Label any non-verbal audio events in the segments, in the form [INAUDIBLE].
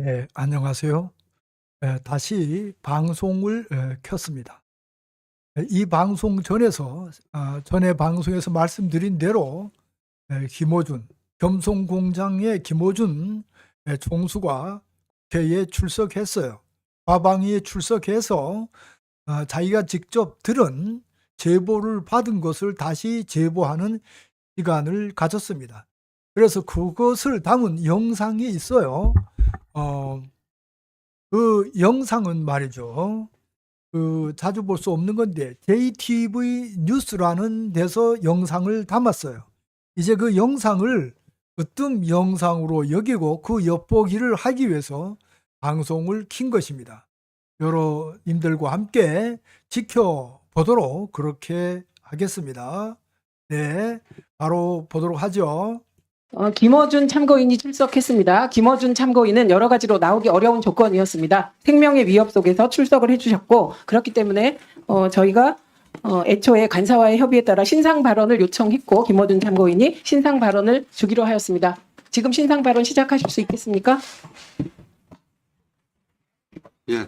예, 안녕하세요. 예, 다시 방송을 예, 켰습니다. 예, 이 방송 전에서 아, 전에 방송에서 말씀드린 대로 예, 김어준 겸손공장의 김어준 예, 총수가 국회에 출석했어요. 과방위에 출석해서 아, 자기가 직접 들은 제보를 받은 것을 다시 제보하는 시간을 가졌습니다. 그래서 그것을 담은 영상이 있어요. 어, 그 영상은 말이죠. 그 자주 볼 수 없는 건데 JTV 뉴스라는 데서 영상을 담았어요. 이제 그 영상을 으뜸 영상으로 여기고 그 엿보기를 하기 위해서 방송을 킨 것입니다. 여러님들과 함께 지켜보도록 그렇게 하겠습니다. 네, 바로 보도록 하죠. 어, 김어준 참고인이 출석했습니다. 김어준 참고인은 여러 가지로 나오기 어려운 조건이었습니다. 생명의 위협 속에서 출석을 해주셨고 그렇기 때문에 어, 저희가 어, 애초에 간사와의 협의에 따라 신상 발언을 요청했고 김어준 참고인이 신상 발언을 주기로 하였습니다. 지금 신상 발언 시작하실 수 있겠습니까? 예,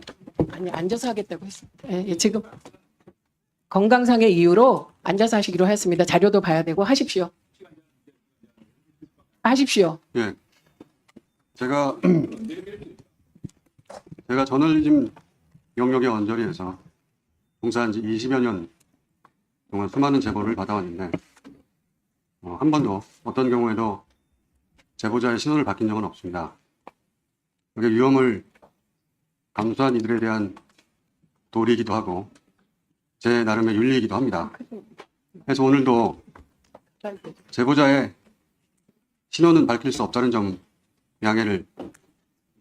아니 앉아서 하겠다고 했습니다. 예, 예, 지금 건강상의 이유로 앉아서 하시기로 하였습니다. 자료도 봐야 되고 하십시오. 하십시오. 예. 제가 제가 저널리즘 영역의 언저리에서 봉사한 지 20여 년 동안 수많은 제보를 받아왔는데 어, 한 번도 어떤 경우에도 제보자의 신원을 바뀐 적은 없습니다. 그게 위험을 감수한 이들에 대한 도리이기도 하고 제 나름의 윤리이기도 합니다. 그래서 오늘도 제보자의 신원은 밝힐 수 없다는 점 양해를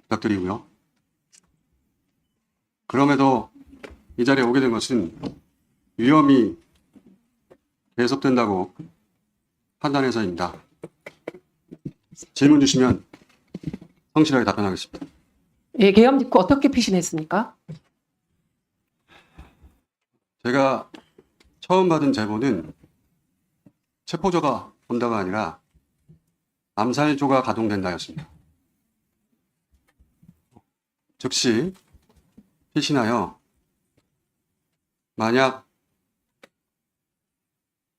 부탁드리고요. 그럼에도 이 자리에 오게 된 것은 위험이 계속된다고 판단해서입니다. 질문 주시면 성실하게 답변하겠습니다. 예, 계엄 직후 어떻게 피신했습니까? 제가 처음 받은 제보는 체포자가 온다가 아니라 암살조가 가동된다였습니다. 즉시 피신하여 만약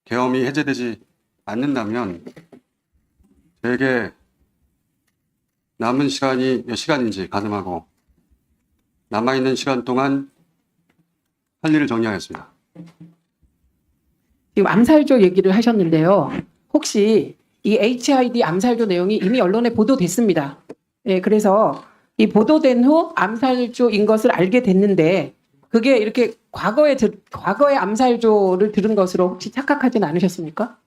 계엄이 해제되지 않는다면 제게 남은 시간이 몇 시간인지 가늠하고 남아있는 시간 동안 할 일을 정리하였습니다. 지금 암살조 얘기를 하셨는데요. 혹시 이 HID 암살조 내용이 이미 언론에 보도됐습니다. 예, 그래서 이 보도된 후 암살조인 것을 알게 됐는데 그게 이렇게 과거에 들, 과거의 암살조를 들은 것으로 혹시 착각하지는 않으셨습니까?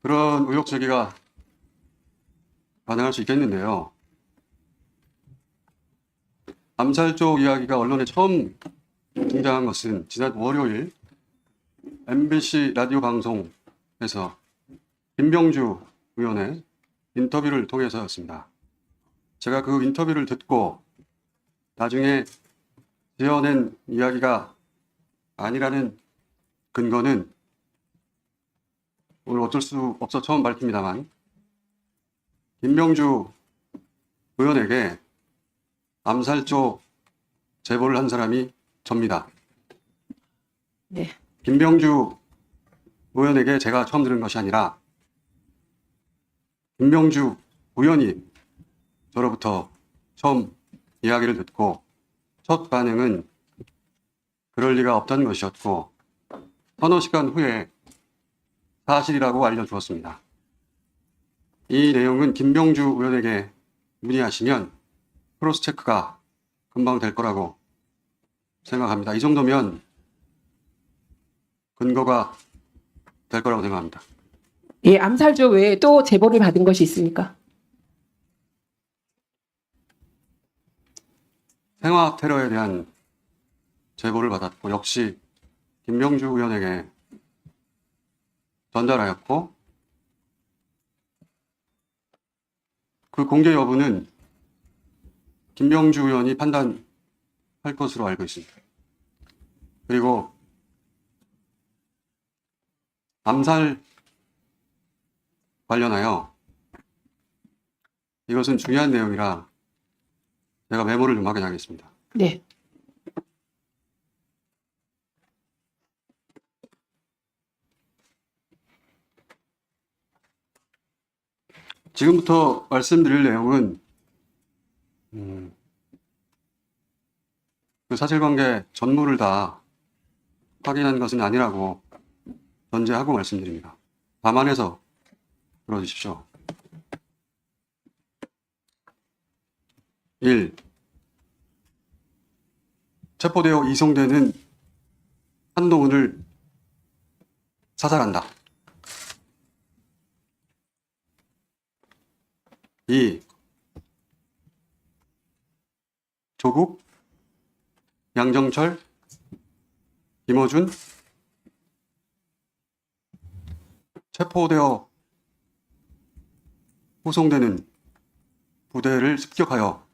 그런 의혹 제기가 가능할 수 있겠는데요. 암살조 이야기가 언론에 처음 등장한 것은 지난 월요일 MBC 라디오 방송에서 김병주 의원의 인터뷰를 통해서였습니다. 제가 그 인터뷰를 듣고 나중에 지어낸 이야기가 아니라는 근거는 오늘 어쩔 수 없어 처음 밝힙니다만 김명주 의원에게 암살조 제보를 한 사람이 접니다. 네. 김병주 의원에게 제가 처음 들은 것이 아니라 김병주 의원이 저로부터 처음 이야기를 듣고 첫 반응은 그럴 리가 없다는 것이었고 서너 시간 후에 사실이라고 알려주었습니다. 이 내용은 김병주 의원에게 문의하시면 크로스 체크가 금방 될 거라고 생각합니다. 이 정도면 근거가 될 거라고 생각합니다. 예, 암살조 외에 또 제보를 받은 것이 있습니까? 생화 테러에 대한 제보를 받았고 역시 김명주 의원에게 전달하였고 그 공개 여부는 김명주 의원이 판단할 것으로 알고 있습니다. 그리고 암살 관련하여 이것은 중요한 내용이라 제가 메모를 좀 확인하겠습니다. 네. 지금부터 말씀드릴 내용은 음, 그 사실관계 전무를 다 확인한 것은 아니라고 전제하고 말씀드립니다. 감안해서 들어주십시오. 1. 체포되어 이송되는 한동훈을 사살한다. 2. 조국, 양정철, 김어준, 체포되어 후송되는 부대를 습격하여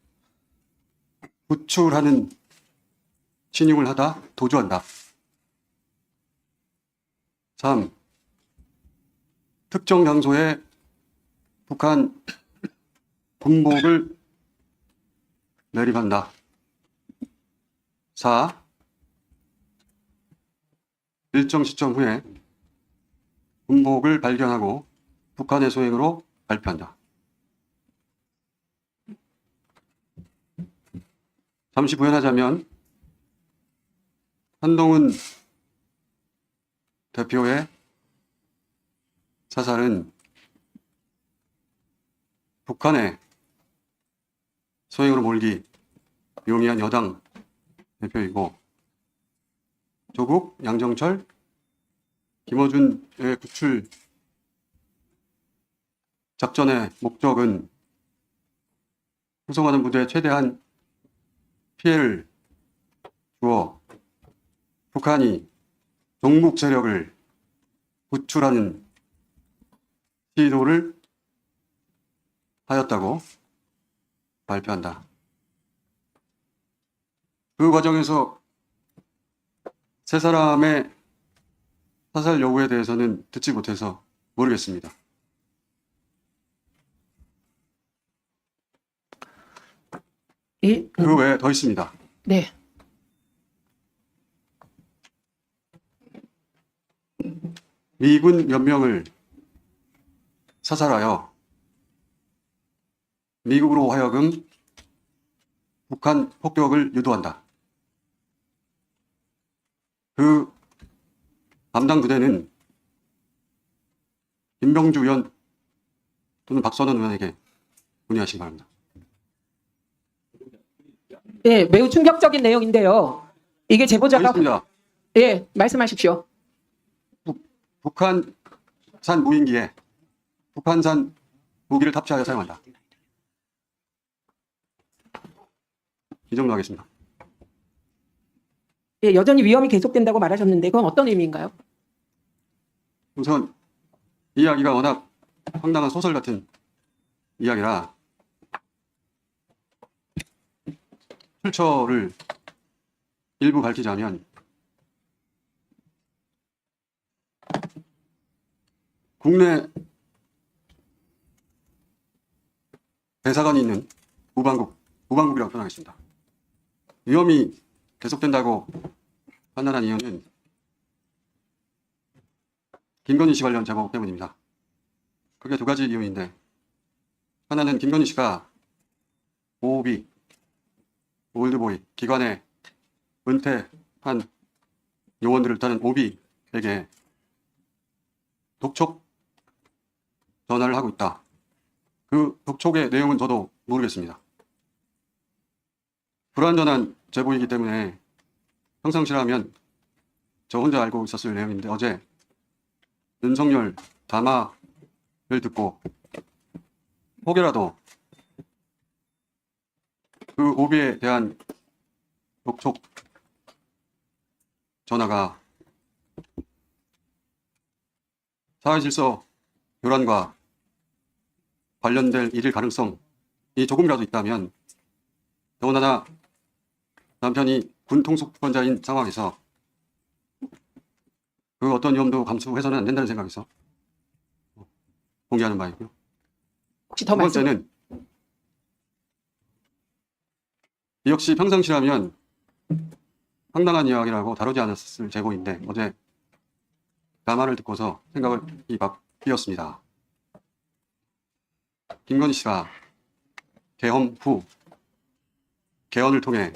구출하는 신용을 하다 도주한다. 3. 특정 장소에 북한 군복을 매립한다. 4. 일정 시점 후에 군복을 발견하고 북한의 소행으로 발표한다. 잠시 부연하자면 한동훈 대표의 사살은 북한의 소행으로 몰기 용이한 여당 대표이고 조국, 양정철, 김어준의 구출 작전의 목적은 후송하는 부대에 최대한 피해를 주어 북한이 동북 세력을 구출하는 시도를 하였다고 발표한다. 그 과정에서 세 사람의 사살 여부에 대해서는 듣지 못해서 모르겠습니다. 예. 그 외에 더 있습니다. 네. 미군 몇 명을 사살하여 미국으로 하여금 북한 폭격을 유도한다. 그 담당 부대는 김병주 의원 또는 박선원 의원에게 문의하시기 바랍니다. 예, 매우 충격적인 내용인데요. 이게 제보자가 알겠습니다. 예, 말씀하십시오. 북한산 무인기에 북한산 무기를 탑재하여 사용한다. 이 정도 하겠습니다. 예, 여전히 위험이 계속된다고 말하셨는데 그건 어떤 의미인가요? 우선 이야기가 워낙 황당한 소설 같은 이야기라 출처를 일부 밝히자면 국내 대사관이 있는 무방국, 무방국이라고 표현하겠습니다. 위험이 계속된다고 판단한 이유는 김건희 씨 관련 제보 때문입니다. 그게 두 가지 이유인데 하나는 김건희 씨가 오비 올드보이 기관에 은퇴한 요원들을 따는 오비에게 독촉 전화를 하고 있다. 그 독촉의 내용은 저도 모르겠습니다. 불완전한 제보이기 때문에 평상시라면 저 혼자 알고 있었을 내용인데 어제 윤석열 담화를 듣고 혹여라도 그 오비에 대한 독촉 전화가 사회질서 교란과 관련될 일일 가능성이 조금이라도 있다면 더군다나 남편이 군 통수권자인 상황에서 그 어떤 위험도 감수해서는 안 된다는 생각에서 공개하는 바이고요. 혹시 두더 말씀 번째는 이 역시 평상시라면 황당한 이야기라고 다루지 않았을 제보인데 어제 담화를 듣고서 생각이 바뀌었습니다. 김건희 씨가 개헌 후 개헌을 통해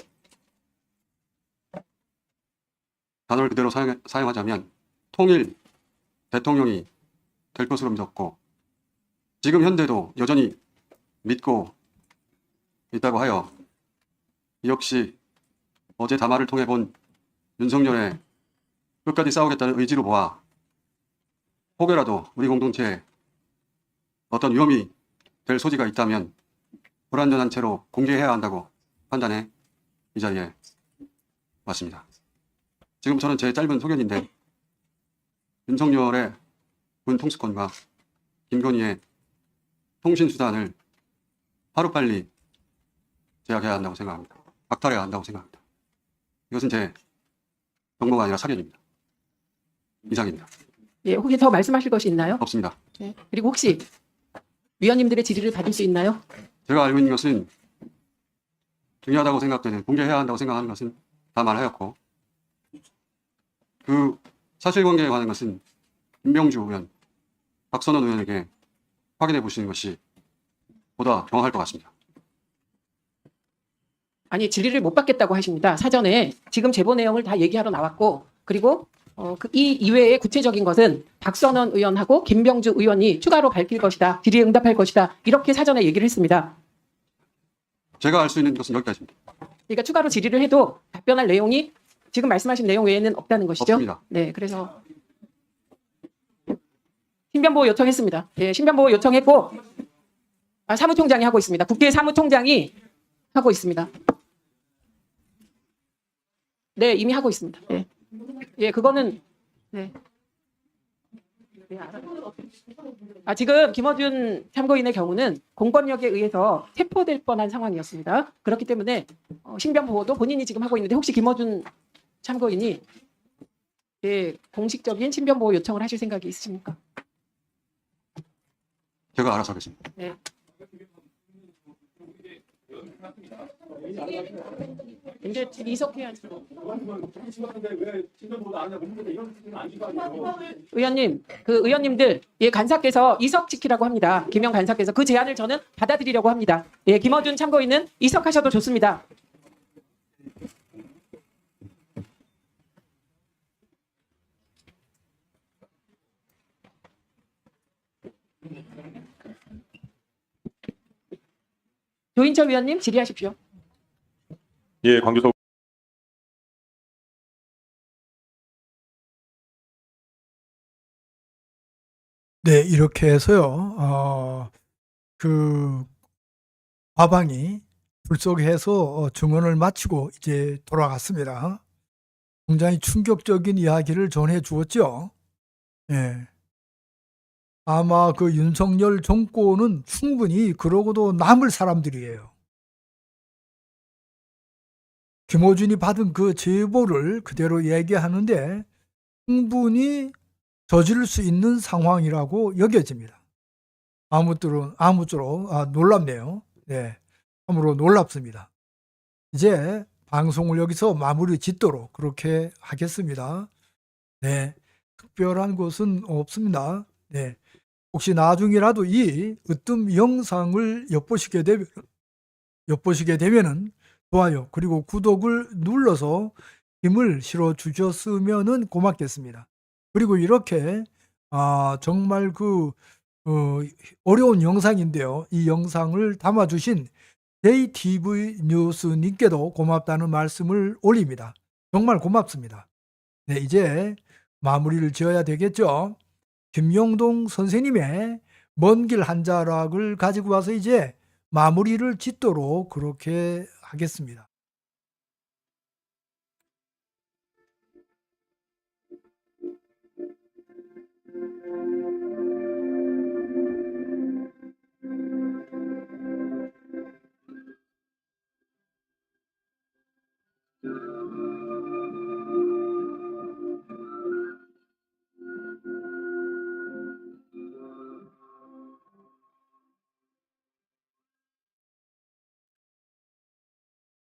단어를 그대로 사용, 사용하자면 통일 대통령이 될 것으로 믿었고 지금 현대도 여전히 믿고 있다고 하여 역시 어제 담화를 통해 본 윤석열의 끝까지 싸우겠다는 의지로 보아 혹여라도 우리 공동체에 어떤 위험이 될 소지가 있다면 불완전한 채로 공개해야 한다고 판단해 이 자리에 왔습니다. 지금 저는 제 짧은 소견인데 윤석열의 군 통수권과 김건희의 통신 수단을 하루빨리 제약해야 한다고 생각합니다. 박탈해야 한다고 생각합니다. 이것은 제 정보가 아니라 사견입니다. 이상입니다. 예, 혹시 더 말씀하실 것이 있나요? 없습니다. 네. 그리고 혹시 위원님들의 질의를 받을 수 있나요? 제가 알고 있는 것은 중요하다고 생각되는 공개해야 한다고 생각하는 것은 다 말하였고 그 사실관계에 관한 것은 김병주 의원, 박선원 의원에게 확인해 보시는 것이 보다 정확할 것 같습니다. 아니 질의를 못 받겠다고 하십니다. 사전에 지금 제보 내용을 다 얘기하러 나왔고 그리고 어, 그, 이 이외의 구체적인 것은 박선원 의원하고 김병주 의원이 추가로 밝힐 것이다. 질의에 응답할 것이다. 이렇게 사전에 얘기를 했습니다. 제가 알 수 있는 것은 여기까지입니다. 그러니까 추가로 질의를 해도 답변할 내용이 지금 말씀하신 내용 외에는 없다는 것이죠. 없습니다. 네, 그래서 신변보호 요청했습니다. 예, 신변보호 요청했고 아, 사무총장이 하고 있습니다. 국회 사무총장이 하고 있습니다. 네, 이미 하고 있습니다. 예, 예, 그거는 네. 네. 아, 지금 김어준 참고인의 경우는 공권력에 의해서 체포될 뻔한 상황이었습니다. 그렇기 때문에 어, 신변 보호도 본인이 지금 하고 있는데 혹시 김어준 참고인이 예, 공식적인 신변 보호 요청을 하실 생각이 있으십니까? 제가 알아서 하겠습니다. 네. 이제 이석해야죠. 의원님, 그 의원님들, 예, 간사께서 이석시키라고 합니다. 김영 간사께서 그 제안을 저는 받아들이려고 합니다. 예, 김어준 참고인은 이석하셔도 좋습니다. 조인철 위원님 질의하십시오. 예, 광교석 네, 이렇게 해서요. 어, 그 과방이 출석해서 어, 증언을 마치고 이제 돌아갔습니다. 굉장히 충격적인 이야기를 전해 주었죠. 예. 아마 그 윤석열 정권은 충분히 그러고도 남을 사람들이에요. 김호준이 받은 그 제보를 그대로 얘기하는데 충분히 저지를 수 있는 상황이라고 여겨집니다. 아무쪼록, 아무쪼록 아, 놀랍네요. 네, 참으로 놀랍습니다. 이제 방송을 여기서 마무리 짓도록 그렇게 하겠습니다. 네, 특별한 것은 없습니다. 네. 혹시 나중이라도 이 으뜸 영상을 엿보시게 되면 엿보시게 되면은 좋아요 그리고 구독을 눌러서 힘을 실어 주셨으면은 고맙겠습니다. 그리고 이렇게 아 정말 그 어, 어려운 영상인데요. 이 영상을 담아주신 JTV 뉴스님께도 고맙다는 말씀을 올립니다. 정말 고맙습니다. 네, 이제 마무리를 지어야 되겠죠. 김용동 선생님의 먼 길 한 자락을 가지고 와서 이제 마무리를 짓도록 그렇게 하겠습니다.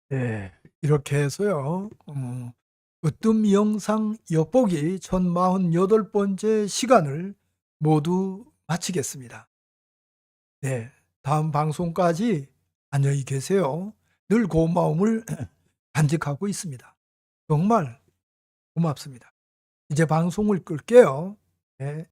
네, 이렇게 해서요. 어, 으뜸 영상 엿보기 1048 번째 시간을 모두 마치겠습니다. 네, 다음 방송까지 안녕히 계세요. 늘 고마움을 [CLEARS THROAT] 간직하고 있습니다. 정말 고맙습니다. 이제 방송을 끌게요. 네.